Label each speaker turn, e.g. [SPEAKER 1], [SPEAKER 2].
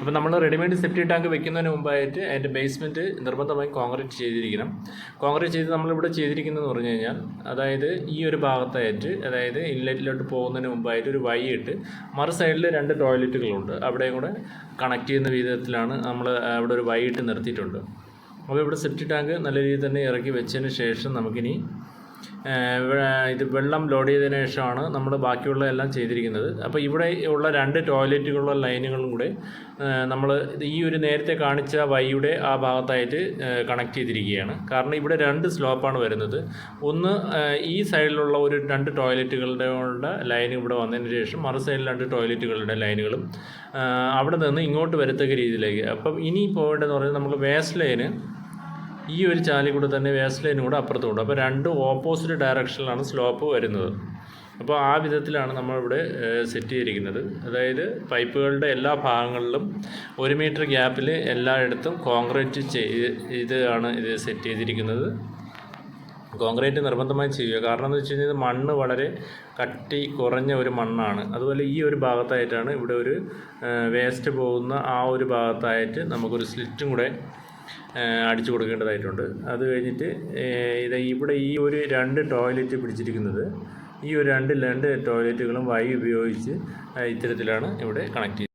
[SPEAKER 1] അപ്പോൾ നമ്മൾ readymade സെപ്റ്റി tank വെക്കുന്നതിന് മുമ്പായിട്ട് അതിന്റെ ബേസ്മെന്റ് നിർബന്ധമായും കോൺക്രീറ്റ് ചെയ്തിരിക്കണം. കോൺക്രീറ്റ് ചെയ്ത് നമ്മളിവിടെ ചെയ്തിരിക്കുന്നതെന്ന് പറഞ്ഞു കഴിഞ്ഞാൽ അതായത് ഈ ഒരു ഭാഗത്തായിട്ട് അതായത് ഇൻലെറ്റിലോട്ട് പോകുന്നതിന് മുമ്പായിട്ട് ഒരു വൈ ഇട്ട് മറു സൈഡിൽ രണ്ട് ടോയ്ലറ്റുകളുണ്ട് അവിടെയും കൂടെ കണക്ട് ചെയ്യുന്ന വിധത്തിലാണ് നമ്മൾ അവിടെ ഒരു വൈ ഇട്ട് നിർത്തിയിട്ടുണ്ട്. അപ്പോൾ ഇവിടെ സെപ്റ്റി ടാങ്ക് നല്ല രീതിയിൽ തന്നെ ഇറക്കി വെച്ചതിന് ശേഷം നമുക്കിനി ഇത് വെള്ളം ലോഡ് ചെയ്തതിന് ശേഷമാണ് നമ്മൾ ബാക്കിയുള്ള എല്ലാം ചെയ്തിരിക്കുന്നത്. അപ്പോൾ ഇവിടെ ഉള്ള രണ്ട് ടോയ്ലറ്റുകളുള്ള ലൈനുകളും കൂടെ നമ്മൾ ഈ ഒരു നേരത്തെ കാണിച്ച വൈയുടെ ആ ഭാഗത്തായിട്ട് കണക്ട് ചെയ്തിരിക്കുകയാണ്. കാരണം ഇവിടെ രണ്ട് സ്ലോപ്പാണ് വരുന്നത്. ഒന്ന് ഈ സൈഡിലുള്ള ഒരു രണ്ട് ടോയ്ലറ്റുകളുടെ ലൈൻ ഇവിടെ വന്നതിന് ശേഷം മറു സൈഡിൽ രണ്ട് ടോയ്ലറ്റുകളുടെ ലൈനുകളും അവിടെ നിന്ന് ഇങ്ങോട്ട് വരത്തക്ക രീതിയിലേക്ക്. അപ്പം ഇനി പോകേണ്ടതെന്ന് പറയുന്നത് നമുക്ക് വേസ്റ്റ് ലൈന് ഈ ഒരു ചാലി കൂടെ തന്നെ വേസ്റ്റ് ലൈനും കൂടെ അപ്പുറത്തുണ്ട് അപ്പോൾ രണ്ട് ഓപ്പോസിറ്റ് ഡയറക്ഷനിലാണ് സ്ലോപ്പ് വരുന്നത്. അപ്പോൾ ആ വിധത്തിലാണ് നമ്മളിവിടെ സെറ്റ് ചെയ്തിരിക്കുന്നത്. അതായത് പൈപ്പുകളുടെ എല്ലാ ഭാഗങ്ങളിലും ഒരു മീറ്റർ ഗ്യാപ്പിൽ എല്ലായിടത്തും കോൺക്രീറ്റ് ചെയ്ത് ഇതാണ് ഇത് സെറ്റ് ചെയ്തിരിക്കുന്നത്. കോൺക്രീറ്റ് നിർബന്ധമായി ചെയ്യുക. കാരണം എന്ന് വെച്ച് കഴിഞ്ഞാൽ മണ്ണ് വളരെ കട്ടി കുറഞ്ഞ ഒരു മണ്ണാണ്. അതുപോലെ ഈ ഒരു ഭാഗത്തായിട്ടാണ് ഇവിടെ ഒരു വേസ്റ്റ് പോകുന്ന ആ ഒരു ഭാഗത്തായിട്ട് നമുക്കൊരു സ്ലിറ്റും കൂടെ അടിച്ചു കൊടുക്കേണ്ടതായിട്ടുണ്ട്. അത് കഴിഞ്ഞിട്ട് ഇത് ഇവിടെ ഈ ഒരു രണ്ട് ടോയ്ലറ്റ് പിടിച്ചിരിക്കുന്നത് ഈ ഒരു രണ്ട് രണ്ട് ടോയ്ലറ്റുകളും വൈ ഉപയോഗിച്ച് ഇത്തരത്തിലാണ് ഇവിടെ കണക്ട്